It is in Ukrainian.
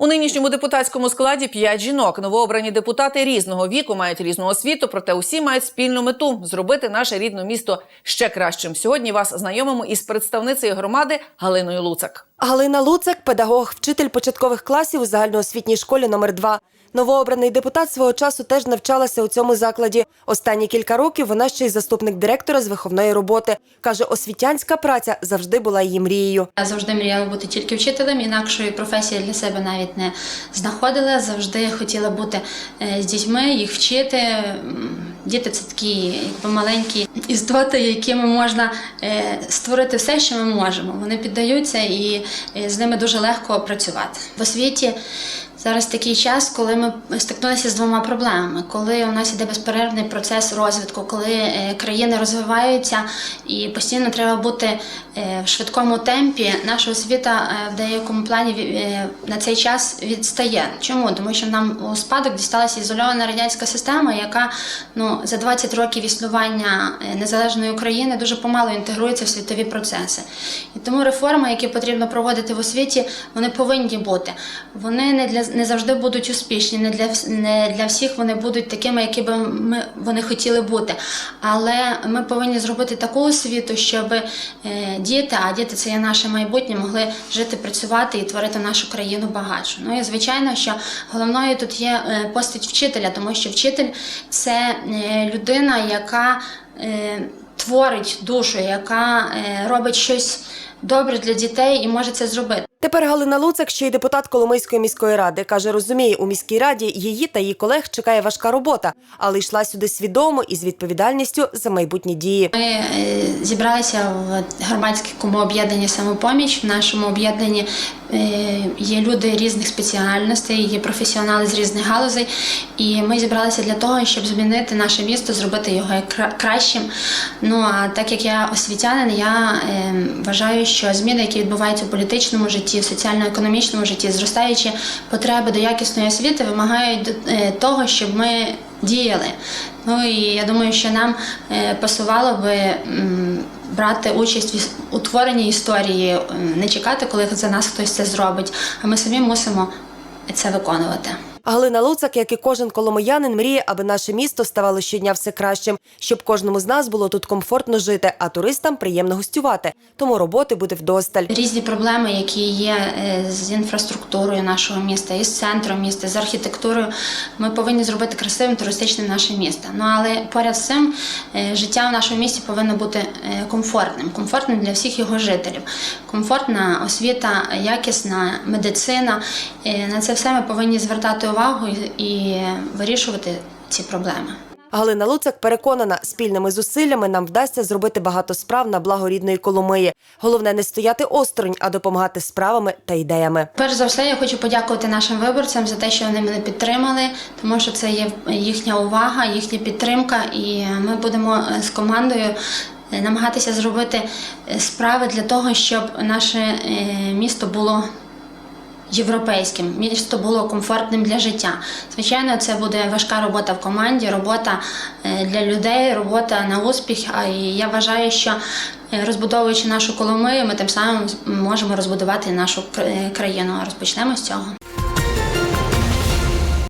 У нинішньому депутатському складі п'ять жінок. Новообрані депутати різного віку мають різну освіту, проте усі мають спільну мету зробити наше рідне місто ще кращим. Сьогодні вас знайомимо із представницею громади Галиною Луцак. Галина Луцак, педагог, вчитель початкових класів у загальноосвітній школі номер 2 Новообраний депутат свого часу теж навчалася у цьому закладі. Останні кілька років вона ще й заступник директора з виховної роботи. Каже, освітянська праця завжди була її мрією. Я завжди мріяла бути тільки вчителем, інакшої професії для себе навіть не знаходила. Завжди хотіла бути е, з дітьми, їх вчити. Діти це такі якби маленькі істоти, якими можна е, створити все, що ми можемо. Вони піддаються і е, з ними дуже легко працювати. В освіті зараз такий час, коли ми стикнулися з двома проблемами. Коли у нас іде безперервний процес розвитку, коли е, країни розвиваються і постійно треба бути е, в швидкому темпі, наша освіта е, в деякому плані на цей час відстає. Чому? Тому що нам у спадок дісталася ізольована радянська система, яка ну за 20 років існування незалежної України дуже помало інтегрується в світові процеси. І тому реформи, які потрібно проводити в освіті, вони повинні бути. Вони не для не завжди будуть успішні, не для не для всіх вони будуть такими, які би ми вони хотіли бути. Але ми повинні зробити таку освіту, щоб е, діти, а діти це є наше майбутнє, могли жити, працювати і творити нашу країну багатшу. Ну і звичайно, що головною тут є е, постать вчителя, тому що вчитель це е, людина, яка творить душу, яка робить щось добре для дітей і може це зробити. Тепер Галина Луцак, ще й депутат Коломийської міської ради, каже, розуміє, у міській раді її та її колег чекає важка робота, але йшла сюди свідомо і з відповідальністю за майбутні дії. Ми е, зібралися в громадському об'єднанні самопоміч. В нашому об'єднанні е, є люди різних спеціальностей, є професіонали з різних галузей. І ми зібралися для того, щоб змінити наше місто, зробити його кращим. Ну а так як я освітянин, я е, вважаю, що зміни, які відбуваються у політичному житті, в соціально-економічному житті, зростаючі потреби до якісної освіти, вимагають е, того, щоб ми діяли. Ну і я думаю, що нам е, пасувало би брати участь в утворенні історії, не чекати, коли за нас хтось це зробить, а ми самі мусимо це виконувати. Галина Луцак, як і кожен коломиянин, мріє, аби наше місто ставало щодня все кращим, щоб кожному з нас було тут комфортно жити, а туристам приємно гостювати. Тому роботи буде вдосталь. Різні проблеми, які є е, з інфраструктурою нашого міста, із центром міста, з архітектурою, ми повинні зробити красивим туристичним наше місто. Ну але поряд з цим е, життя в нашому місті повинно бути е, комфортним, комфортним для всіх його жителів. Комфортна освіта, якісна медицина. На це все ми повинні звертати увагу і, і вирішувати ці проблеми. Галина Луцак переконана, спільними зусиллями нам вдасться зробити багато справ на благо рідної Коломиї. Головне не стояти осторонь, а допомагати справами та ідеями. Перш за все, я хочу подякувати нашим виборцям за те, що вони мене підтримали, тому що це є їхня увага, їхня підтримка, і ми будемо е, з командою. е, Намагатися зробити е, справи для того, щоб наше місто було європейським, місто було комфортним для життя. Звичайно, це буде важка робота в команді, робота е, для людей, робота на успіх. І я вважаю, що е, розбудовуючи нашу Коломию, ми тим самим можемо розбудувати нашу е, країну. Розпочнемо з цього.